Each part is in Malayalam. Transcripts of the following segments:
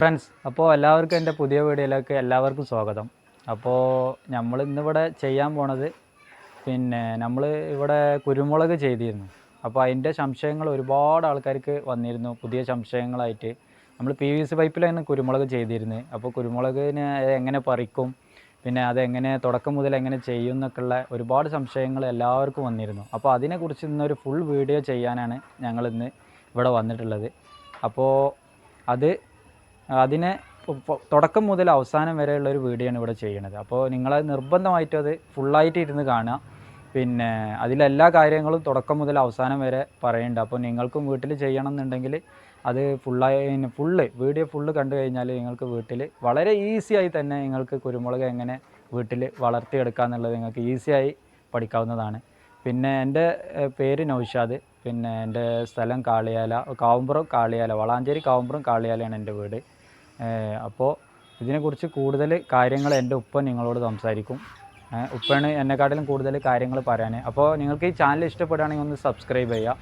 ഫ്രണ്ട്സ് അപ്പോൾ എല്ലാവർക്കും എന്റെ പുതിയ വീഡിയോയിലേക്ക് എല്ലാവർക്കും സ്വാഗതം. അപ്പോൾ നമ്മൾ ഇന്നിവിടെ ചെയ്യാൻ പോണത് പിന്നെ നമ്മൾ ഇവിടെ കുരുമുളക് ചെയ്തിരുന്നു. അപ്പോൾ അതിന്റെ സംശയങ്ങൾ ഒരുപാട് ആൾക്കാർക്ക് വന്നിരുന്നു പുതിയ സംശയങ്ങളായിട്ട്. നമ്മൾ പി വി സി പൈപ്പിലായിരുന്നു കുരുമുളക് ചെയ്തിരുന്നത് അപ്പോൾ കുരുമുളകിന് എങ്ങനെ പറിക്കും പിന്നെ അതെങ്ങനെ തുടക്കം മുതൽ എങ്ങനെ ചെയ്യും എന്നൊക്കെയുള്ള ഒരുപാട് സംശയങ്ങൾ എല്ലാവർക്കും വന്നിരുന്നു. അപ്പോൾ അതിനെക്കുറിച്ച് ഇന്നൊരു ഫുൾ വീഡിയോ ചെയ്യാനാണ് ഞങ്ങളിന്ന് ഇവിടെ വന്നിട്ടുള്ളത്. അപ്പോൾ അത് അതിനെ തുടക്കം മുതൽ അവസാനം വരെയുള്ള ഒരു വീഡിയോ ആണ് ഇവിടെ ചെയ്യണത് അപ്പോൾ നിങ്ങൾ നിർബന്ധമായിട്ടും അത് ഫുള്ളായിട്ട് ഇരുന്ന് കാണുക. പിന്നെ അതിലെല്ലാ കാര്യങ്ങളും തുടക്കം മുതൽ അവസാനം വരെ പറയുന്നുണ്ട് അപ്പോൾ നിങ്ങൾക്കും വീട്ടിൽ ചെയ്യണം എന്നുണ്ടെങ്കിൽ അത് ഫുള്ളായി ഫുള്ള് വീഡിയോ ഫുള്ള് കണ്ടു കഴിഞ്ഞാൽ നിങ്ങൾക്ക് വീട്ടിൽ വളരെ ഈസിയായി തന്നെ നിങ്ങൾക്ക് കുരുമുളക് എങ്ങനെ വീട്ടിൽ വളർത്തിയെടുക്കുക എന്നുള്ളത് നിങ്ങൾക്ക് ഈസിയായി പഠിക്കാവുന്നതാണ്. പിന്നെ എന്റെ പേര് നൗഷാദ്. പിന്നെ എന്റെ സ്ഥലം കാളിയാല കാവുമ്പുറം കാളിയാല വളാഞ്ചേരി കാവുമ്പുറം കാളിയാലയാണ് എന്റെ വീട്. അപ്പോൾ ഇതിനെക്കുറിച്ച് കൂടുതൽ കാര്യങ്ങൾ എന്റെ ഉപ്പ നിങ്ങളോട് സംസാരിക്കും. ഉപ്പാണ് എന്നെക്കാട്ടിലും കൂടുതൽ കാര്യങ്ങൾ പറയാൻ അപ്പോൾ നിങ്ങൾക്ക് ഈ ചാനൽ ഇഷ്ടപ്പെടുകയാണെങ്കിൽ ഒന്ന് സബ്സ്ക്രൈബ് ചെയ്യുക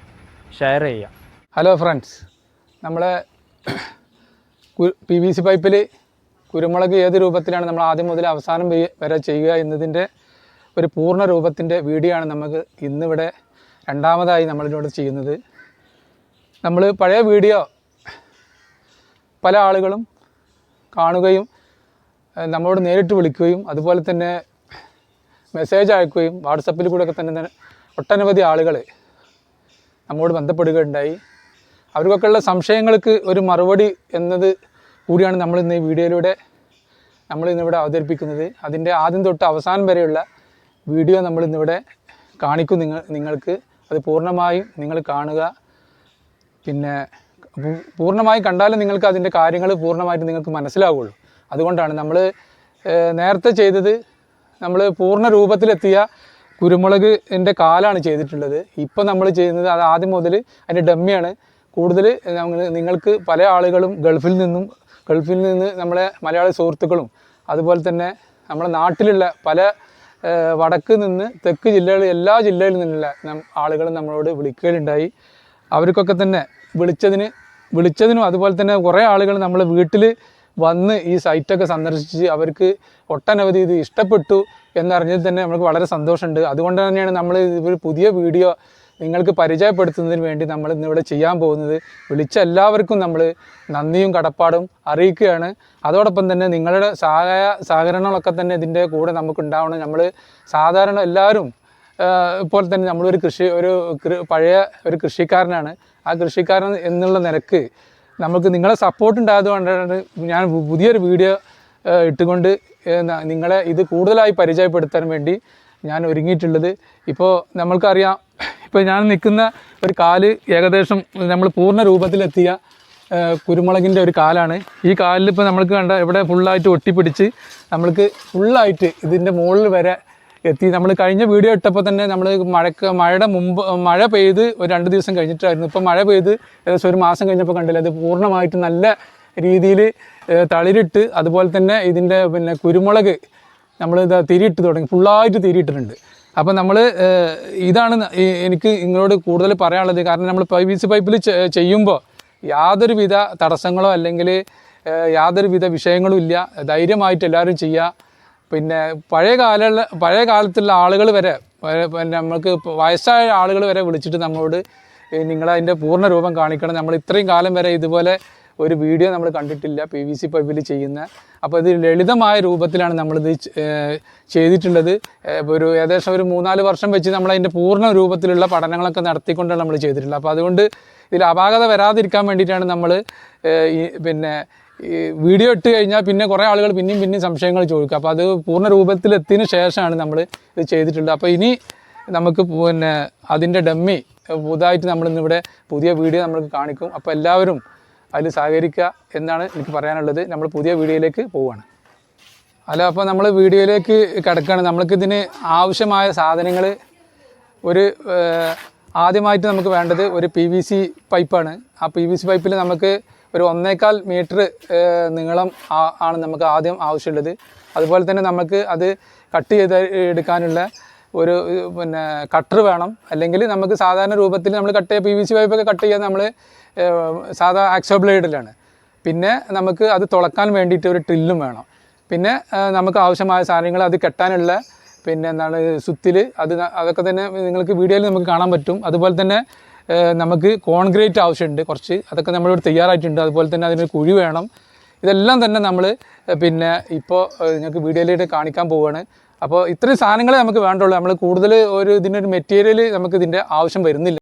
ഷെയർ ചെയ്യുക. ഹലോ ഫ്രണ്ട്സ് നമ്മൾ പി വി സി പൈപ്പിൽ കുരുമുളക് ഏത് രൂപത്തിലാണ് നമ്മൾ ആദ്യം മുതൽ അവസാനം വരെ ചെയ്യുക എന്നതിന്റെ ഒരു പൂർണ രൂപത്തിന്റെ വീഡിയോ ആണ് നമുക്ക് ഇന്നിവിടെ രണ്ടാമതായി നമ്മളിനോട് ചെയ്യുന്നത്. നമ്മൾ പഴയ വീഡിയോ പല ആളുകളും കാണുകയും നമ്മളോട് നേരിട്ട് വിളിക്കുകയും അതുപോലെ തന്നെ മെസ്സേജ് അയക്കുകയും വാട്സപ്പിൽ കൂടെയൊക്കെ തന്നെ ഒട്ടനവധി ആളുകൾ നമ്മോട് ബന്ധപ്പെടുകയുണ്ടായി. അവർക്കൊക്കെയുള്ള സംശയങ്ങൾക്ക് ഒരു മറുപടി എന്നത് കൂടിയാണ് നമ്മൾ ഇന്ന് ഈ വീഡിയോയിലൂടെ നമ്മൾ ഇന്നിവിടെ അവതരിപ്പിക്കുന്നത്. അതിന്റെ ആദ്യം തൊട്ട് അവസാനം വരെയുള്ള വീഡിയോ നമ്മൾ ഇന്നിവിടെ കാണിക്കും നിങ്ങൾ നിങ്ങൾക്ക്. അത് പൂർണമായും നിങ്ങൾ കാണുക. പിന്നെ പൂ- പൂർണമായി കണ്ടാലും നിങ്ങൾക്ക് അതിന്റെ കാര്യങ്ങൾ പൂർണമായിട്ട് നിങ്ങൾക്ക് മനസ്സിലാവുള്ളൂ. അതുകൊണ്ടാണ് നമ്മൾ നേരത്തെ ചെയ്തത് നമ്മൾ പൂർണ രൂപത്തിലെത്തിയ കുരുമുളകിന്റെ കാലാണ് ചെയ്തിട്ടുള്ളത്. ഇപ്പം നമ്മൾ ചെയ്യുന്നത് അത് ആദ്യം മുതൽ അതിന്റെ ഡമ്മിയാണ്. കൂടുതൽ നിങ്ങൾക്ക് പല ആളുകളും ഗൾഫിൽ നിന്നും ഗൾഫിൽ നിന്ന് നമ്മളെ മലയാളി സുഹൃത്തുക്കളും അതുപോലെ തന്നെ നമ്മുടെ നാട്ടിലുള്ള പല വടക്ക് നിന്ന് തെക്ക് ജില്ലകളിൽ എല്ലാ ജില്ലയിൽ നിന്നുള്ള ആളുകളും നമ്മളോട് വിളിക്കുകയുണ്ടായി അവർക്കൊക്കെ തന്നെ വിളിച്ചതിന് വിളിച്ചതിനും അതുപോലെ തന്നെ കുറേ ആളുകൾ നമ്മൾ വീട്ടിൽ വന്ന് ഈ സൈറ്റൊക്കെ സന്ദർശിച്ച് അവർക്ക് ഒട്ടനവധി ഇത് ഇഷ്ടപ്പെട്ടു എന്നറിഞ്ഞതിൽ തന്നെ നമുക്ക് വളരെ സന്തോഷമുണ്ട്. അതുകൊണ്ട് തന്നെയാണ് നമ്മൾ ഒരു പുതിയ വീഡിയോ നിങ്ങൾക്ക് പരിചയപ്പെടുത്തുന്നതിന് വേണ്ടി നമ്മൾ ഇന്നിവിടെ ചെയ്യാൻ പോകുന്നത്. വിളിച്ച എല്ലാവർക്കും നമ്മൾ നന്ദിയും കടപ്പാടും അറിയിക്കുകയാണ്. അതോടൊപ്പം തന്നെ നിങ്ങളുടെ സഹായ സഹകരണങ്ങളൊക്കെ തന്നെ ഇതിന്റെ കൂടെ നമുക്ക് ഉണ്ടാവണം. നമ്മൾ സാധാരണ എല്ലാവരും ഇപ്പോൾ തന്നെ നമ്മളൊരു കൃഷി ഒരു പഴയ ഒരു കൃഷിക്കാരനാണ്. ആ കൃഷിക്കാരൻ എന്നുള്ള നിരക്ക് നമുക്ക് നിങ്ങളെ സപ്പോർട്ട് ഉണ്ടായതുകൊണ്ടാണ് ഞാൻ പുതിയൊരു വീഡിയോ ഇട്ടുകൊണ്ട് നിങ്ങളെ ഇത് കൂടുതലായി പരിചയപ്പെടുത്താൻ വേണ്ടി ഞാൻ ഒരുങ്ങിയിട്ടുള്ളത്. ഇപ്പോൾ നമ്മൾക്കറിയാം ഇപ്പോൾ ഞാൻ നിൽക്കുന്ന ഒരു കാൽ ഏകദേശം നമ്മൾ പൂർണ രൂപത്തിലെത്തിയ കുരുമുളകിന്റെ ഒരു കാലാണ്. ഈ കാലിൽ ഇപ്പോൾ നമ്മൾക്ക് കണ്ട ഇവിടെ ഫുള്ളായിട്ട് ഒട്ടിപ്പിടിച്ച് നമ്മൾക്ക് ഫുള്ളായിട്ട് ഇതിന്റെ മുകളിൽ വരെ എത്തി. നമ്മൾ കഴിഞ്ഞ വീഡിയോ ഇട്ടപ്പോൾ തന്നെ നമ്മൾ മഴക്ക് മഴയുടെ മുമ്പ് മഴ പെയ്ത് ഒരു രണ്ട് ദിവസം കഴിഞ്ഞിട്ടായിരുന്നു. ഇപ്പോൾ മഴ പെയ്ത് ഏകദേശം ഒരു മാസം കഴിഞ്ഞപ്പോൾ കണ്ടില്ല അത് പൂർണമായിട്ട് നല്ല രീതിയിൽ തളിരിട്ട് അതുപോലെ തന്നെ ഇതിന്റെ പിന്നെ കുരുമുളക് നമ്മൾ ഇത് തിരിയിട്ട് തുടങ്ങി ഫുള്ളായിട്ട് തിരിയിട്ടിട്ടുണ്ട്. അപ്പോൾ നമ്മൾ ഇതാണ് എനിക്ക് നിങ്ങളോട് കൂടുതൽ പറയാനുള്ളത്. കാരണം നമ്മൾ പൈ സി പൈപ്പിൽ ചെയ്യുമ്പോൾ യാതൊരുവിധ തടസ്സങ്ങളോ അല്ലെങ്കിൽ യാതൊരുവിധ വിഷയങ്ങളും ഇല്ല. ധൈര്യമായിട്ട് എല്ലാവരും ചെയ്യുക പിന്നെ പഴയ കാല പഴയ കാലത്തുള്ള ആളുകൾ വരെ നമ്മൾക്ക് വയസ്സായ ആളുകൾ വരെ വിളിച്ചിട്ട് നമ്മളോട് നിങ്ങൾ അതിന്റെ പൂർണ രൂപം കാണിക്കണം. നമ്മൾ ഇത്രയും കാലം വരെ ഇതുപോലെ ഒരു വീഡിയോ നമ്മൾ കണ്ടിട്ടില്ല പി വി സി പൈപ്പിൽ ചെയ്യുന്ന. അപ്പോൾ ഇത് ലളിതമായ രൂപത്തിലാണ് നമ്മളിത് ചെയ്തിട്ടുള്ളത്. ഒരു ഏകദേശം ഒരു മൂന്നാൽ വർഷം വെച്ച് നമ്മൾ അതിന്റെ പൂർണ രൂപത്തിലുള്ള പഠനങ്ങളൊക്കെ നടത്തിക്കൊണ്ടാണ് നമ്മൾ ചെയ്തിട്ടുള്ളത്. അപ്പോൾ അതുകൊണ്ട് ഇതിൽ അപാകത വരാതിരിക്കാൻ വേണ്ടിയിട്ടാണ് നമ്മൾ പിന്നെ ഈ വീഡിയോ ഇട്ട് കഴിഞ്ഞാൽ പിന്നെ കുറേ ആളുകൾ പിന്നെയും പിന്നെയും സംശയങ്ങൾ ചോദിക്കും. അപ്പോൾ അത് പൂർണ രൂപത്തിലെത്തിയതിന് ശേഷമാണ് നമ്മൾ ഇത് ചെയ്തിട്ടുള്ളത്. അപ്പോൾ ഇനി നമുക്ക് പിന്നെ അതിന്റെ ഡമ്മി പുതുതായിട്ട് നമ്മളിന്നിവിടെ പുതിയ വീഡിയോ നമ്മൾക്ക് കാണിക്കും. അപ്പോൾ എല്ലാവരും അതിൽ സഹകരിക്കുക എന്നാണ് എനിക്ക് പറയാനുള്ളത്. നമ്മൾ പുതിയ വീഡിയോയിലേക്ക് പോവുകയാണ്. അല്ല അപ്പോൾ നമ്മൾ വീഡിയോയിലേക്ക് കിടക്കുകയാണ്. നമ്മൾക്കിതിന് ആവശ്യമായ സാധനങ്ങൾ ഒരു ആദ്യമായിട്ട് നമുക്ക് വേണ്ടത് ഒരു പി വി സി പൈപ്പാണ് ആ പി വി സി പൈപ്പിൽ നമുക്ക് ഒരു ഒന്നേകാൽ മീറ്റർ നീളം ആണ് നമുക്ക് ആദ്യം ആവശ്യമുള്ളത്. അതുപോലെ തന്നെ നമുക്ക് അത് കട്ട് ചെയ്ത് എടുക്കാനുള്ള ഒരു പിന്നെ കട്ടർ വേണം. അല്ലെങ്കിൽ നമുക്ക് സാധാരണ രൂപത്തിൽ നമ്മൾ കട്ട് ചെയ്യുക പി വി സി പൈപ്പൊക്കെ കട്ട് ചെയ്യാൻ നമ്മൾ സാധാ ആക്സോ ബ്ലേഡിലാണ് പിന്നെ നമുക്ക് അത് തുളക്കാൻ വേണ്ടിയിട്ട് ഒരു ട്രില്ലും വേണം. പിന്നെ നമുക്ക് ആവശ്യമായ സാധനങ്ങൾ അത് കെട്ടാനുള്ള പിന്നെ എന്താണ് സുത്തിൽ അത് അതൊക്കെ തന്നെ നിങ്ങൾക്ക് വീഡിയോയിൽ നമുക്ക് കാണാൻ പറ്റും. അതുപോലെ തന്നെ നമുക്ക് കോൺക്രീറ്റ് ആവശ്യമുണ്ട് കുറച്ച്. അതൊക്കെ നമ്മളിവിടെ തയ്യാറായിട്ടുണ്ട്. അതുപോലെ തന്നെ അതിനൊരു കുഴി വേണം. ഇതെല്ലാം തന്നെ നമ്മൾ പിന്നെ ഇപ്പോൾ നിങ്ങൾക്ക് വീഡിയോയിലേക്ക് കാണിക്കാൻ പോവുകയാണ് അപ്പോൾ ഇത്രയും സാധനങ്ങളെ നമുക്ക് വേണ്ടുള്ളൂ. നമ്മൾ കൂടുതൽ ഒരു ഇതിനൊരു മെറ്റീരിയൽ നമുക്ക് ഇതിന്റെ ആവശ്യം വരുന്നില്ല.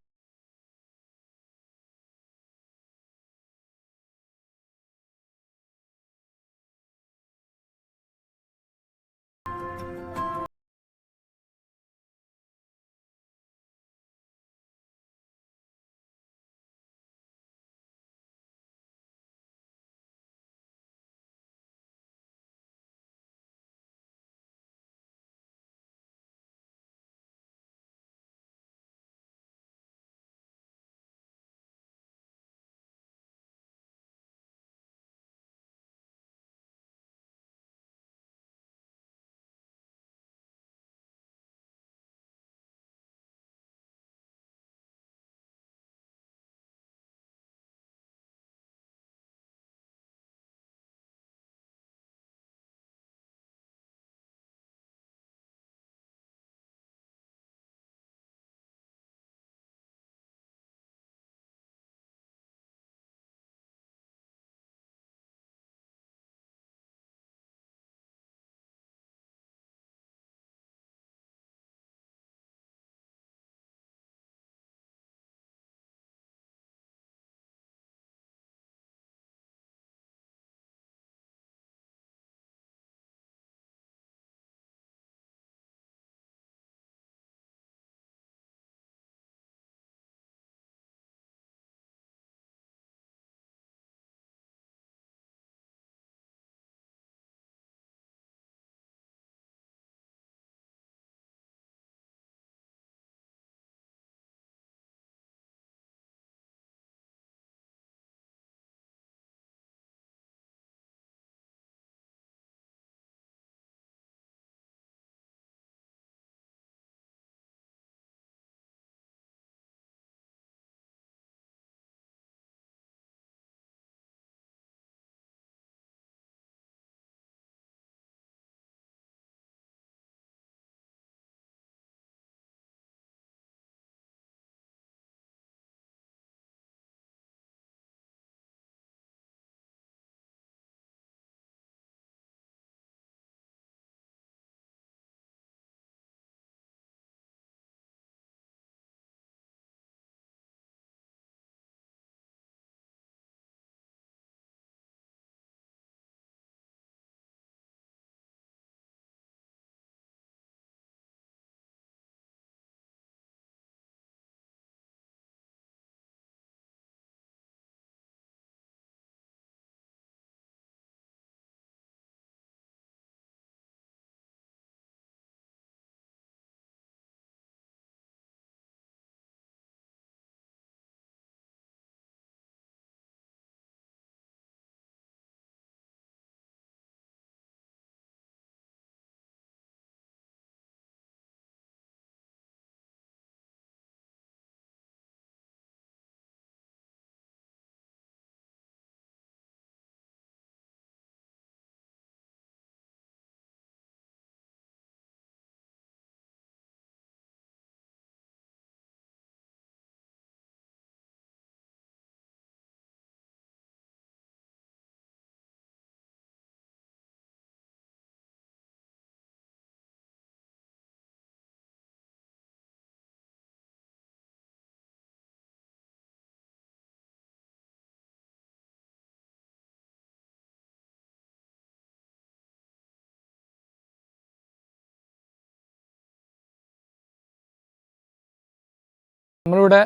നമ്മളിവിടെ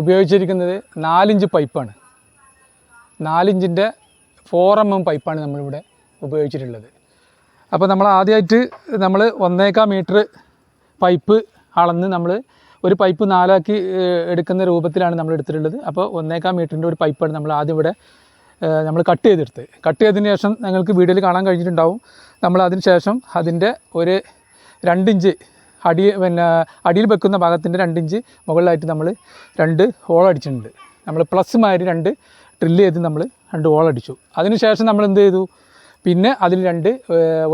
ഉപയോഗിച്ചിരിക്കുന്നത് നാലിഞ്ച് പൈപ്പാണ്. നാലിഞ്ചിന്റെ ഫോർ എം എം പൈപ്പാണ് നമ്മളിവിടെ ഉപയോഗിച്ചിട്ടുള്ളത്. അപ്പോൾ നമ്മൾ ആദ്യമായിട്ട് നമ്മൾ ഒന്നേക്കാ മീറ്റർ പൈപ്പ് അളന്ന് നമ്മൾ ഒരു പൈപ്പ് നാലാക്കി എടുക്കുന്ന രൂപത്തിലാണ് നമ്മൾ എടുത്തിട്ടുള്ളത്. അപ്പോൾ ഒന്നേക്കാൽ മീറ്ററിന്റെ ഒരു പൈപ്പാണ് നമ്മൾ ആദ്യം ഇവിടെ നമ്മൾ കട്ട് ചെയ്തെടുത്ത് കട്ട് ചെയ്തതിന് ശേഷം നിങ്ങൾക്ക് വീഡിയോയിൽ കാണാൻ കഴിഞ്ഞിട്ടുണ്ടാവും. നമ്മൾ അതിന് ശേഷം അതിന്റെ ഒരു രണ്ടിഞ്ച് അടി പിന്നെ അടിയിൽ വെക്കുന്ന ഭാഗത്തിന്റെ രണ്ടിഞ്ച് മുകളിലായിട്ട് നമ്മൾ രണ്ട് ഹോൾ അടിച്ചിട്ടുണ്ട്. നമ്മൾ പ്ലസ് മാതിരി രണ്ട് ഡ്രില്ല് ചെയ്ത് നമ്മൾ രണ്ട് ഹോൾ അടിച്ചു. അതിനുശേഷം നമ്മൾ എന്ത് ചെയ്തു? പിന്നെ അതിൽ രണ്ട്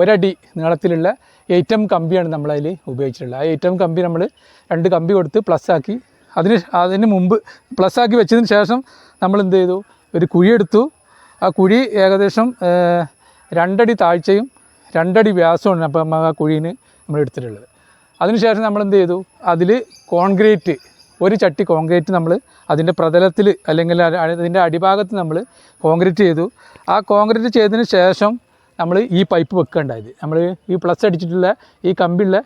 ഒരടി നീളത്തിലുള്ള എയ്റ്റം കമ്പിയാണ് നമ്മൾ നമ്മളതിൽ ഉപയോഗിച്ചിട്ടുള്ളത്. ആ എയ്റ്റം കമ്പി നമ്മൾ രണ്ട് കമ്പി കൊടുത്ത് പ്ലസ് ആക്കി. അതിന് അതിന് മുമ്പ് പ്ലസ് ആക്കി വെച്ചതിന് ശേഷം നമ്മൾ എന്ത് ചെയ്തു? ഒരു കുഴി എടുത്തു. ആ കുഴി ഏകദേശം രണ്ടടി താഴ്ചയും രണ്ടടി വ്യാസമാണ് അപ്പം ആ കുഴീന് നമ്മൾ എടുത്തിട്ടുള്ളത്. അതിനുശേഷം നമ്മൾ എന്ത് ചെയ്തു? അതിൽ കോൺക്രീറ്റ് ഒരു ചട്ടി കോൺക്രീറ്റ് നമ്മൾ അതിന്റെ പ്രതലത്തിൽ അല്ലെങ്കിൽ അതിന്റെ അടിഭാഗത്ത് നമ്മൾ കോൺക്രീറ്റ് ചെയ്തു. ആ കോൺക്രീറ്റ് ചെയ്തതിന് ശേഷം നമ്മൾ ഈ പൈപ്പ് വെക്കേണ്ടത് നമ്മൾ ഈ പ്ലസ് അടിച്ചിട്ടുള്ള ഈ കമ്പിയുള്ള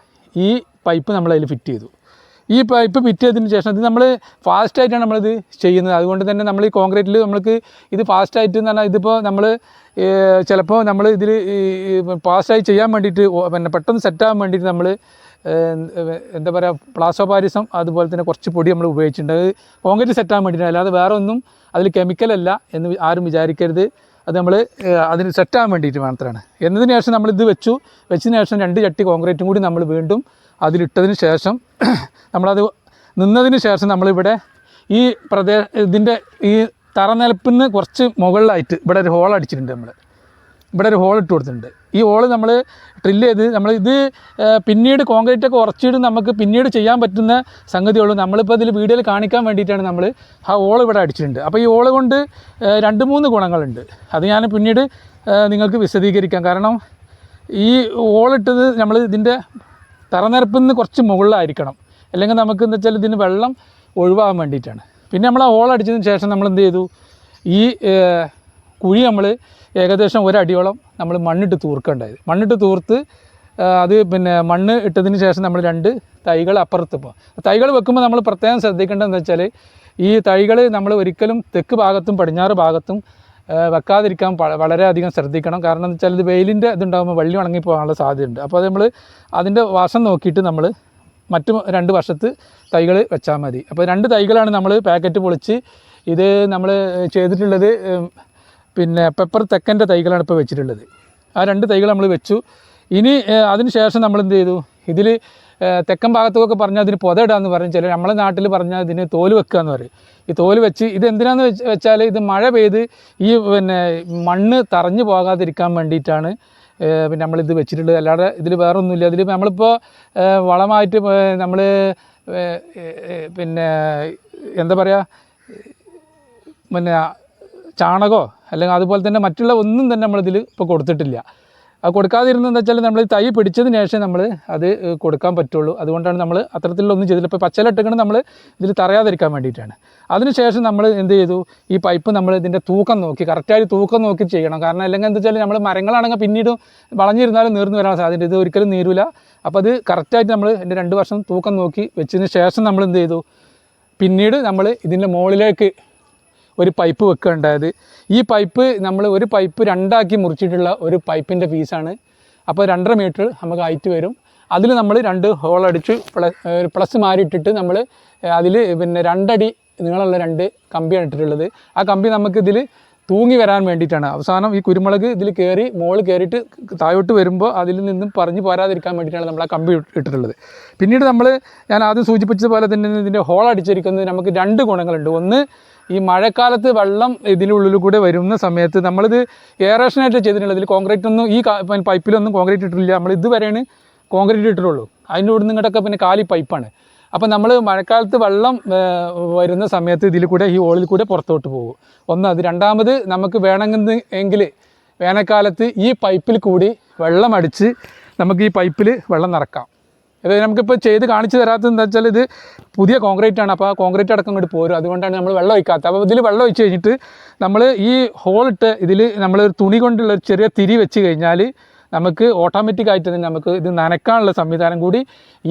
ഈ പൈപ്പ് നമ്മൾ അതിൽ ഫിറ്റ് ചെയ്തു. ഈ പൈപ്പ് ഫിറ്റ് ചെയ്തതിന് ശേഷം ഇത് നമ്മൾ ഫാസ്റ്റായിട്ടാണ് നമ്മളിത് ചെയ്യുന്നത്. അതുകൊണ്ട് തന്നെ നമ്മൾ ഈ കോൺക്രീറ്റിൽ നമ്മൾക്ക് ഇത് ഫാസ്റ്റായിട്ട് എന്ന് പറഞ്ഞാൽ ഇതിപ്പോൾ നമ്മൾ ചിലപ്പോൾ നമ്മൾ ഇതിൽ ഫാസ്റ്റായി ചെയ്യാൻ വേണ്ടിയിട്ട് പിന്നെ പെട്ടെന്ന് സെറ്റാകാൻ വേണ്ടിയിട്ട് നമ്മൾ എന്താ പറയുക പ്ലാസ്റ്റോ പാരിസം അതുപോലെ തന്നെ കുറച്ച് പൊടി നമ്മൾ ഉപയോഗിച്ചിട്ടുണ്ട്. അത് കോൺക്രീറ്റ് സെറ്റാൻ വേണ്ടിയിട്ടാണ്. അല്ലാതെ വേറെ ഒന്നും അതിൽ കെമിക്കലല്ല എന്ന് ആരും വിചാരിക്കരുത്. അത് നമ്മൾ അതിന് സെറ്റാകാൻ വേണ്ടിയിട്ട് മാത്രമാണ്. എന്നതിന് ശേഷം നമ്മൾ ഇത് വെച്ചു. വെച്ചതിന് ശേഷം രണ്ട് ചട്ടി കോൺക്രീറ്റും കൂടി നമ്മൾ വീണ്ടും അതിലിട്ടതിന് ശേഷം നമ്മളത് നിന്നതിന് ശേഷം നമ്മളിവിടെ ഈ പ്രദേശ ഇതിന്റെ ഈ തറനിലപ്പിൽ നിന്ന് കുറച്ച് മുകളിലായിട്ട് ഇവിടെ ഒരു ഹോൾ അടിച്ചിട്ടുണ്ട് നമ്മൾ. ഇവിടെ ഒരു ഹോൾ ഇട്ട് കൊടുത്തിട്ടുണ്ട്. ഈ ഓൾ നമ്മൾ ഡ്രില്ല് ചെയ്ത് നമ്മൾ ഇത് പിന്നീട് കോൺക്രീറ്റ് ഒക്കെ ഉറച്ചിട്ട് നമുക്ക് പിന്നീട് ചെയ്യാൻ പറ്റുന്ന സംഗതിയുള്ളൂ. നമ്മളിപ്പോൾ ഇതിൽ വീഡിയോയിൽ കാണിക്കാൻ വേണ്ടിയിട്ടാണ് നമ്മൾ ആ ഹോൾ ഇവിടെ അടിച്ചിട്ടുണ്ട്. അപ്പോൾ ഈ ഓൾ കൊണ്ട് രണ്ട് മൂന്ന് ഗുണങ്ങളുണ്ട്. അത് ഞാൻ പിന്നീട് നിങ്ങൾക്ക് വിശദീകരിക്കാം. കാരണം ഈ ഓളിട്ടത് നമ്മൾ ഇതിന്റെ തറനിരപ്പിൽ നിന്ന് കുറച്ച് മുകളിലായിരിക്കണം. അല്ലെങ്കിൽ നമുക്ക് എന്താ വെച്ചാൽ ഇതിന് വെള്ളം ഒഴിവാകാൻ വേണ്ടിയിട്ടാണ്. പിന്നെ നമ്മൾ ആ ഓളടിച്ചതിന് ശേഷം നമ്മൾ എന്ത് ചെയ്തു? ഈ കുഴി നമ്മൾ ഏകദേശം ഒരടിയോളം നമ്മൾ മണ്ണിട്ട് തൂർക്കേണ്ടത്. മണ്ണിട്ട് തൂർത്ത് അത് പിന്നെ മണ്ണ് ഇട്ടതിന് ശേഷം നമ്മൾ രണ്ട് തൈകൾ അപ്പുറത്ത് ഇപ്പോൾ തൈകൾ വെക്കുമ്പോൾ നമ്മൾ പ്രത്യേകം ശ്രദ്ധിക്കേണ്ടതെന്ന് വെച്ചാൽ ഈ തൈകൾ നമ്മൾ ഒരിക്കലും തെക്ക് ഭാഗത്തും പടിഞ്ഞാറ് ഭാഗത്തും വെക്കാതിരിക്കാൻ വളരെയധികം ശ്രദ്ധിക്കണം. കാരണം എന്ന് വെച്ചാൽ ഇത് വെയിലിന്റെ ഇതുണ്ടാകുമ്പോൾ വള്ളി ഉണങ്ങി പോകാനുള്ള സാധ്യതയുണ്ട്. അപ്പോൾ നമ്മൾ അതിന്റെ വശം നോക്കിയിട്ട് നമ്മൾ മറ്റു രണ്ട് വർഷത്ത് തൈകൾ വെച്ചാൽ മതി. അപ്പോൾ രണ്ട് തൈകളാണ് നമ്മൾ പാക്കറ്റ് പൊളിച്ച് ഇത് നമ്മൾ ചെയ്തിട്ടുള്ളത് പിന്നെ പെപ്പർ തെക്കന്റെ തൈകളാണ് ഇപ്പോൾ വെച്ചിട്ടുള്ളത്. ആ രണ്ട് തൈകൾ നമ്മൾ വെച്ചു. ഇനി അതിന് ശേഷം നമ്മൾ എന്ത് ചെയ്തു? ഇതിൽ തെക്കൻ ഭാഗത്തൊക്കെ പറഞ്ഞാൽ അതിന് പുതയിടാന്ന് പറയും. ചില നമ്മളെ നാട്ടിൽ പറഞ്ഞാൽ ഇതിന് തോൽ വെക്കുക എന്ന് പറയും. ഈ തോൽ വെച്ച് ഇത് എന്തിനാന്ന് വെച്ച് വെച്ചാൽ ഇത് മഴ പെയ്ത് ഈ പിന്നെ മണ്ണ് തറഞ്ഞു പോകാതിരിക്കാൻ വേണ്ടിയിട്ടാണ് പിന്നെ നമ്മളിത് വെച്ചിട്ടുള്ളത്. അല്ലാതെ ഇതിൽ വേറൊന്നുമില്ല. ഇതിൽ നമ്മളിപ്പോൾ വളമായിട്ട് നമ്മൾ പിന്നെ എന്താ പറയുക പിന്നെ ചാണകമോ അല്ലെങ്കിൽ അതുപോലെ തന്നെ മറ്റുള്ള ഒന്നും തന്നെ നമ്മളിതിൽ ഇപ്പോൾ കൊടുത്തിട്ടില്ല. അത് കൊടുക്കാതിരുന്നതെന്ന് വെച്ചാൽ നമ്മൾ തൈ പിടിച്ചതിന് ശേഷം നമ്മൾ അത് കൊടുക്കാൻ പറ്റുള്ളൂ. അതുകൊണ്ടാണ് നമ്മൾ അത്തരത്തിലൊന്നും ചെയ്തില്ല. ഇപ്പോൾ പച്ചലിട്ടിക്കണം നമ്മൾ ഇതിൽ തറയാതിരിക്കാൻ വേണ്ടിയിട്ടാണ്. അതിനുശേഷം നമ്മൾ എന്ത് ചെയ്തു? ഈ പൈപ്പ് നമ്മൾ ഇതിന്റെ തൂക്കം നോക്കി കറക്റ്റായിട്ട് തൂക്കം നോക്കി ചെയ്യണം. കാരണം അല്ലെങ്കിൽ എന്താ വെച്ചാൽ നമ്മൾ മരങ്ങളാണെങ്കിൽ പിന്നീട് വളഞ്ഞിരുന്നാലും നീർന്നു വരാൻ സാധ്യത ഇത് ഒരിക്കലും നീരൂല. അപ്പോൾ അത് കറക്റ്റായിട്ട് നമ്മൾ എന്റെ രണ്ട് വർഷം തൂക്കം നോക്കി വെച്ചതിന് ശേഷം നമ്മൾ എന്ത് ചെയ്തു? പിന്നീട് നമ്മൾ ഇതിന്റെ മുകളിലേക്ക് ഒരു പൈപ്പ് വെക്കുകയുണ്ടായത് ഈ പൈപ്പ് നമ്മൾ ഒരു പൈപ്പ് രണ്ടാക്കി മുറിച്ചിട്ടുള്ള ഒരു പൈപ്പിന്റെ പീസാണ് അപ്പോൾ രണ്ടര മീറ്റർ നമുക്ക് ഹൈറ്റ് വരും. അതിൽ നമ്മൾ രണ്ട് ഹോൾ അടിച്ച് പ്ലസ് പ്ലസ് മാറിയിട്ടിട്ട് നമ്മൾ അതിൽ പിന്നെ രണ്ടടി നീളമുള്ള രണ്ട് കമ്പിയാണ് ഇട്ടിട്ടുള്ളത്. ആ കമ്പി നമുക്കിതിൽ തൂങ്ങി വരാൻ വേണ്ടിയിട്ടാണ്. അവസാനം ഈ കുരുമുളക് ഇതിൽ കയറി മോൾ കയറിയിട്ട് താഴോട്ട് വരുമ്പോൾ അതിൽ നിന്നും പറഞ്ഞു പോരാതിരിക്കാൻ വേണ്ടിയിട്ടാണ് നമ്മൾ ആ കമ്പി ഇട്ടിട്ടുള്ളത്. പിന്നീട് നമ്മൾ ഞാൻ ആദ്യം സൂചിപ്പിച്ചതുപോലെ തന്നെ ഇതിന്റെ ഹോൾ അടിച്ചിരിക്കുന്നത് നമുക്ക് രണ്ട് ഗുണങ്ങളുണ്ട്. ഒന്ന് ഈ മഴക്കാലത്ത് വെള്ളം ഇതിനുള്ളിൽ കൂടെ വരുന്ന സമയത്ത് നമ്മളിത് എയറേഷനായിട്ട് ചെയ്തിട്ടുള്ളത്. ഇതിൽ കോൺക്രീറ്റ് ഒന്നും ഈ പൈപ്പിലൊന്നും കോൺക്രീറ്റ് ഇട്ടിട്ടില്ല. നമ്മൾ ഇതുവരെയാണ് കോൺക്രീറ്റ് ഇട്ടിട്ടുള്ളൂ. അതിന്റെ ഇവിടെ നിങ്ങടൊക്കെ പിന്നെ കാലി പൈപ്പാണ് അപ്പോൾ നമ്മൾ മഴക്കാലത്ത് വെള്ളം വരുന്ന സമയത്ത് ഇതിൽ കൂടെ ഈ ഓളിൽ കൂടെ പുറത്തോട്ട് പോകും. ഒന്ന് അത് രണ്ടാമത് നമുക്ക് വേണമെന്ന് എങ്കിൽ വേനൽക്കാലത്ത് ഈ പൈപ്പിൽ കൂടി വെള്ളം അടിച്ച് നമുക്ക് ഈ പൈപ്പിൽ വെള്ളം നിറക്കാം. ഇത് നമുക്കിപ്പോൾ ചെയ്ത് കാണിച്ചു തരാത്തത് എന്താ വെച്ചാൽ ഇത് പുതിയ കോൺക്രീറ്റ് ആണ്. അപ്പോൾ ആ കോൺക്രീറ്റ് അടക്കം ഇങ്ങോട്ട് പോരും. അതുകൊണ്ടാണ് നമ്മൾ വെള്ളം ഒഴിക്കാത്തത്. അപ്പോൾ ഇതിൽ വെള്ളം ഒഴിച്ച് കഴിഞ്ഞിട്ട് നമ്മൾ ഈ ഹോളിട്ട് ഇതിൽ നമ്മൾ തുണി കൊണ്ടുള്ള ഒരു ചെറിയ തിരി വെച്ച് കഴിഞ്ഞാൽ നമുക്ക് ഓട്ടോമാറ്റിക് ആയിട്ട് തന്നെ നമുക്ക് ഇത് നനയ്ക്കാനുള്ള സംവിധാനം കൂടി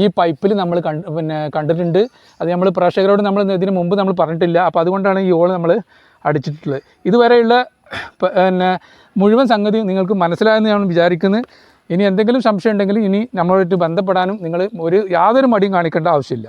ഈ പൈപ്പിൽ നമ്മൾ കണ്ട് പിന്നെ കണ്ടിട്ടുണ്ട്. അത് നമ്മൾ പ്രേക്ഷകരോട് നമ്മൾ ഇതിന് മുമ്പ് നമ്മൾ പറഞ്ഞിട്ടില്ല. അപ്പോൾ അതുകൊണ്ടാണ് ഈ ഹോൾ നമ്മൾ അടിച്ചിട്ടുള്ളത്. ഇതുവരെയുള്ള പിന്നെ മുഴുവൻ സംഗതി നിങ്ങൾക്ക് മനസ്സിലായെന്ന് ഞാൻ വിചാരിക്കുന്നത് ഇനി എന്തെങ്കിലും സംശയം ഉണ്ടെങ്കിൽ ഇനി നമ്മളായിട്ട് ബന്ധപ്പെടാനും നിങ്ങൾ ഒരു യാതൊരു മടിയും കാണിക്കേണ്ട ആവശ്യമില്ല.